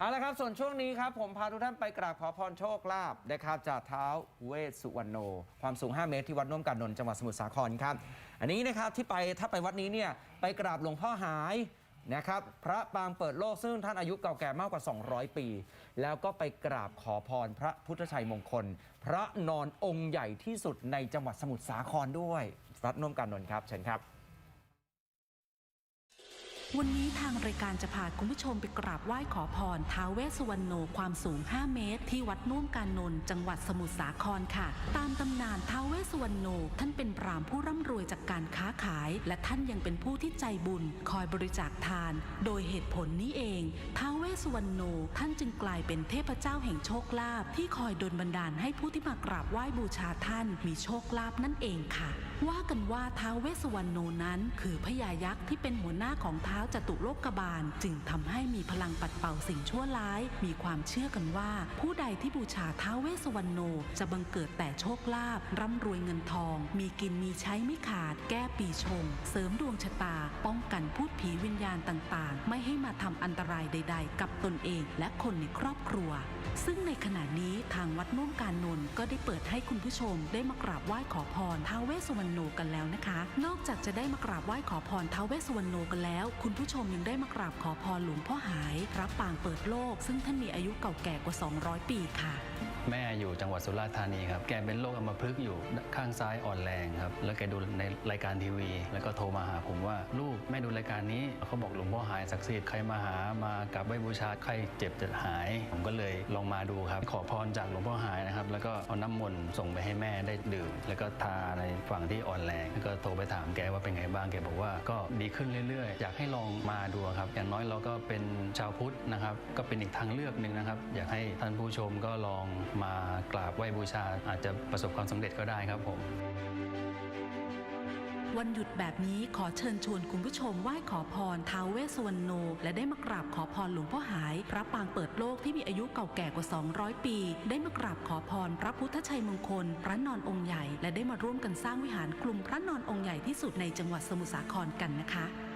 เอาละครับ ส่วนช่วงนี้ครับผมพาทุกท่านไปกราบขอพรโชคลาภนะครับจากเท้าเวสสุวรรณโน ความสูง 5 เมตรที่วัดน่วมกันนนท์จังหวัดสมุทรสาครครับ อันนี้นะครับที่ไปถ้าไปวัดนี้เนี่ยไปกราบหลวงพ่อหายนะครับพระปางเปิดโลกซึ่งท่านอายุเก่าแก่มากกว่า 200 ปี แล้วก็ไปกราบขอพรพระพุทธชัยมงคล พระนอนองค์ใหญ่ที่สุดในจังหวัดสมุทรสาครด้วยวัดน่วมกันนนท์ครับเชิญครับ วันนี้ทางรายการจะพาคุณผู้ชมไปกราบไหว้ขอพรท้าวเวสสุวรรณโนความสูง 5 เมตร ที่วัดน่วมการนนท์จังหวัดสมุทรสาครค่ะ ตามตำนานท้าวเวสสุวรรณโนท่านเป็นพรามผู้ร่ำรวยจากการค้าขาย และท่านยังเป็นผู้ที่ใจบุญ คอยบริจาคทาน โดยเหตุผลนี้เองท้าวเวสสุวรรณโนท่านจึงกลายเป็นเทพเจ้าแห่งโชคลาภที่คอยดลบันดาลให้ผู้ที่มากราบไหว้บูชาท่าน มีโชคลาภนั่นเองค่ะ ว่ากันว่าท้าวเวสสุวรรณโนนั้น คือพญายักษ์ที่เป็นหัวหน้าของท้าวจตุโลกบาล จึงทำให้มีพลังปัดเป่าสิ่งชั่วร้าย มีความเชื่อกันว่า ผู้ใดที่บูชาท้าวเวสสวรรณโน จะบังเกิดแต่โชคลาภร่ำรวยเงินทอง มีกินมีใช้ไม่ขาด แก้ปีชง เสริมดวงชะตา ป้องกันพูดผีวิญญาณต่างๆ ไม่ให้มาทำอันตรายใด ๆ กับตนเองและคนในครอบครัว ซึ่งในขณะนี้ทางวัดนุ่มการนนท์ก็ได้เปิดให้คุณผู้ชมได้มากราบไหว้ขอพรท้าวเวสสวรรณโนกันแล้วนะคะ นอกจากจะได้มากราบไหว้ขอพรท้าวเวสสวรรณโนกันแล้วคุณผู้ชมยังได้มากราบขอพรหลวงพ่อหาย รับปางเปิดโลก ซึ่งท่านมีอายุเก่าแก่กว่า 200 ปีค่ะแม่อยู่จังหวัดสุราษฎร์ธานีครับแกเป็นโรคอัมพฤกษ์อยู่ข้างซ้ายอ่อนแรงครับแล้วแกดูในรายการทีวี แล้วก็โทรมาหาผมว่าลูกแม่ดูรายการนี้เขาบอกหลวงพ่อหายศักดิ์สิทธิ์ใครมาหามากราบไหว้บูชาใครเจ็บจะหาย ผมก็เลยลองมาดูครับ ขอพรจากหลวงพ่อหายนะครับแล้วก็เอาน้ำมนต์ส่งไปให้แม่ได้ดื่มแล้วก็ทาในฝั่งที่อ่อนแรงแล้วก็โทรไปถามแกว่าเป็นไงบ้างแกบอกว่าก็ดีขึ้นเรื่อยๆ อยากให้ลองมาดูครับอย่างน้อยเราก็เป็นชาวพุทธนะครับก็เป็นอีกทางเลือกหนึ่งนะครับอยากให้ท่านผู้ชมก็ลองมากราบไหว้บูชาอาจจะประสบความสำเร็จก็ได้ครับผม วันหยุดแบบนี้ขอเชิญชวนคุณผู้ชมไหว้ขอพรท้าวเวสสวรรณโน และได้มากราบขอพรหลวงพ่อหาย พระปางเปิดโลกที่มีอายุเก่าแก่กว่า 200 ปี ได้มากราบขอพรพระพุทธชัยมงคล พระนอนองค์ใหญ่ และได้มาร่วมกันสร้างวิหารกลุ่มพระนอนองค์ใหญ่ที่สุดในจังหวัดสมุทรสาครกันนะคะ